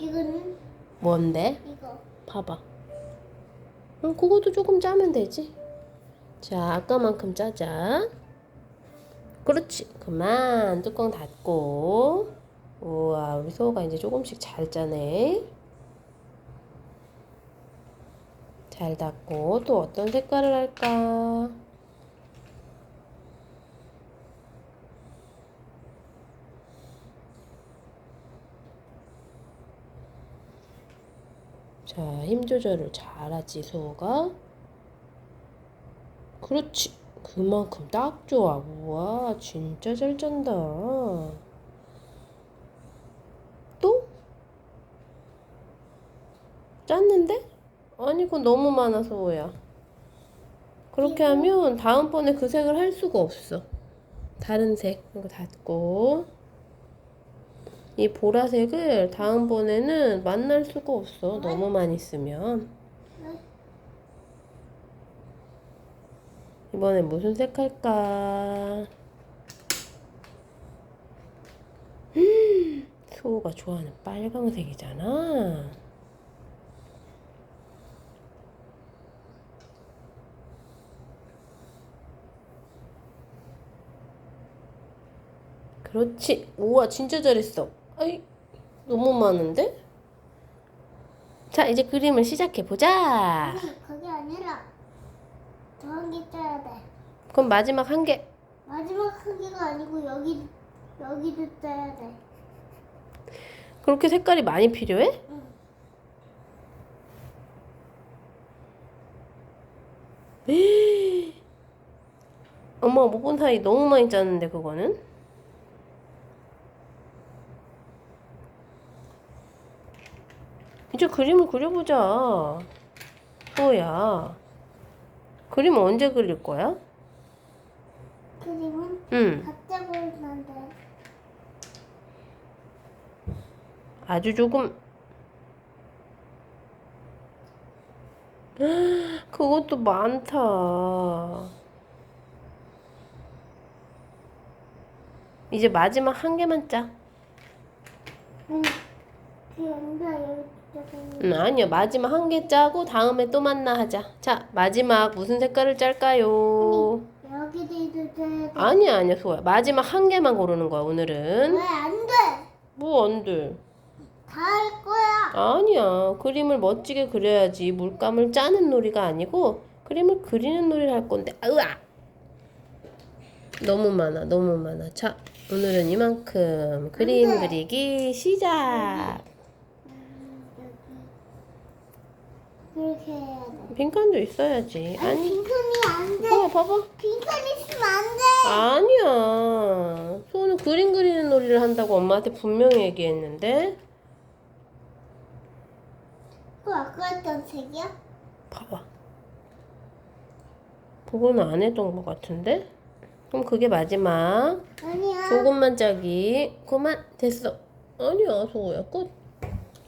이거는 뭔데? 이거. 봐봐. 응, 그것도 조금 짜면 되지. 자, 아까만큼 짜자. 그렇지. 그만. 뚜껑 닫고. 우와, 우리 소호가 이제 조금씩 잘 짜네. 잘 닫고 또 어떤 색깔을 할까? 자, 힘 조절을 잘하지, 소호가. 그렇지. 그만큼 딱 좋아. 우와, 진짜 잘 짠다. 또? 짰는데? 아니, 그건 너무 많아, 소호야. 그렇게 하면 다음번에 그 색을 할 수가 없어. 다른 색. 이거 닫고. 이 보라색을 다음번에는 만날 수가 없어. 너무 많이 쓰면. 이번엔 무슨 색 할까? 음, 소우가 좋아하는 빨강색이잖아. 그렇지. 우와, 진짜 잘했어. 아이, 너무 많은데? 자, 이제 그림을 시작해 보자. 아니, 그게 아니라 더한개 짜야 돼. 그럼 마지막 한 개. 마지막 크기가 아니고 여기 여기도 짜야 돼. 그렇게 색깔이 많이 필요해? 응. 엄마가 못본 사이 너무 많이 짰는데 그거는? 이제 그림을 그려보자. 소야. 그림 언제 그릴 거야? 그림은 응. 각자 보이는데 아주 조금. 그것도 많다. 이제 마지막 한 개만 짜. 응. 음, 아니요. 마지막 한 개 짜고 다음에 또 만나 하자. 자, 마지막 무슨 색깔을 짤까요? 짜야 돼. 아니 야, 아니야, 소야. 마지막 한 개만 고르는 거야, 오늘은. 왜 안 돼? 뭐 안 돼? 다 할 거야. 아니야. 그림을 멋지게 그려야지. 물감을 짜는 놀이가 아니고 그림을 그리는 놀이를 할 건데. 으아! 너무 많아, 너무 많아. 자, 오늘은 이만큼 그림. 그리기 시작. 그렇게 해야 돼. 빈칸도 있어야지. 아니 아니, 빈칸이 안 돼. 봐봐, 봐봐. 빈칸 있으면 안 돼. 아니야. 소는 그림 그리는 놀이를 한다고 엄마한테 분명히 얘기했는데. 그거 아까 했던 색이야? 봐봐. 그거는 안 했던 것 같은데? 그럼 그게 마지막. 아니야. 조금만 짜기. 그만 됐어. 아니야, 소야. 끝.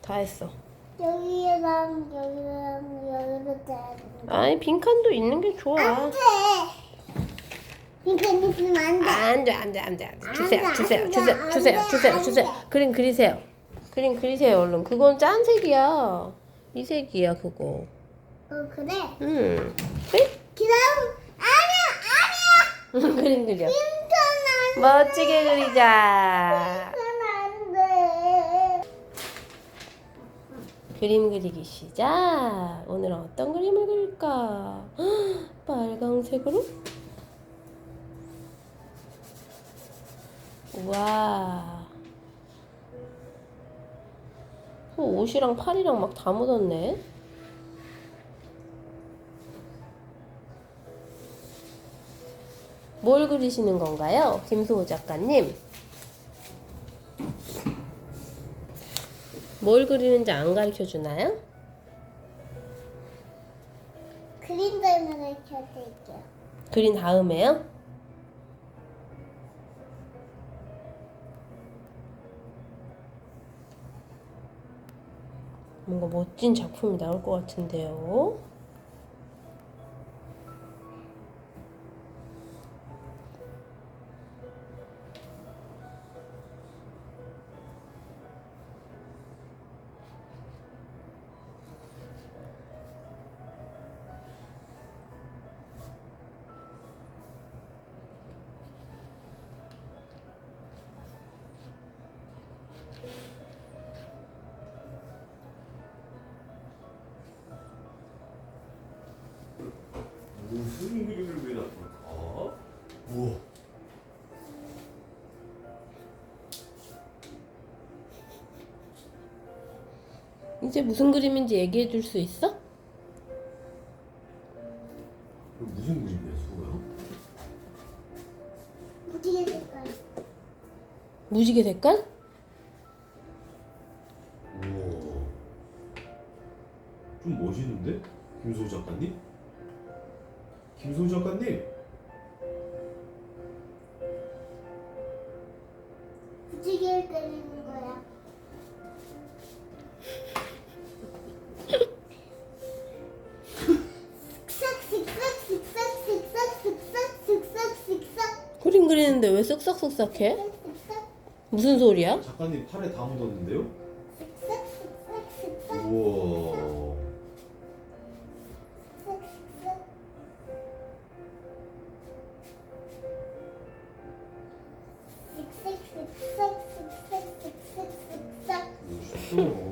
다 했어. 여기랑 여기랑 여기도 짜야 돼. 아니, 빈칸도 있는 게 좋아. 안 돼. 빈칸 있으면 안 돼. 안 돼, 안 돼, 안 돼, 안 돼. 안 주세요, 돼, 주세요, 안 주세요, 돼, 주세요, 안 돼, 주세요, 안 주세요. 돼. 그림 그리세요. 그림 그리세요, 얼른. 그건 짠 색이야. 이 색이야, 그거. 어 그래. 음. 그래? 그다음 아니야 아니야. 그림 그려. 빈칸 안 멋지게 그리자. 빈칸 안 돼. 그림 그리기 시작. 오늘은 어떤 그림을 그릴까? 헉, 빨강색으로? 우와. 어, 옷이랑 팔이랑 막 다 묻었네. 뭘 그리시는 건가요? 김소호 작가님. 뭘 그리는지 안 가르쳐 주나요? 그림 다음에 켜드릴게요. 그린 다음에요? 뭔가 멋진 작품이 나올 것 같은데요. 무슨 그림을 그려놨을까? 우와. 이제 무슨 그림인지 얘기해 줄 수 있어? 무슨 그림이야, 수호야? 무지개 색깔. 무지개 색깔? 우와. 좀 멋있는데? 김소우 작가님? 김소우 작가님? 무지개를 그리는 거야. 그림 그리는데 왜 쓱싹쓱싹해? 무슨 소리야? 작가님 팔에 다 묻었는데요? 우와. 슥싹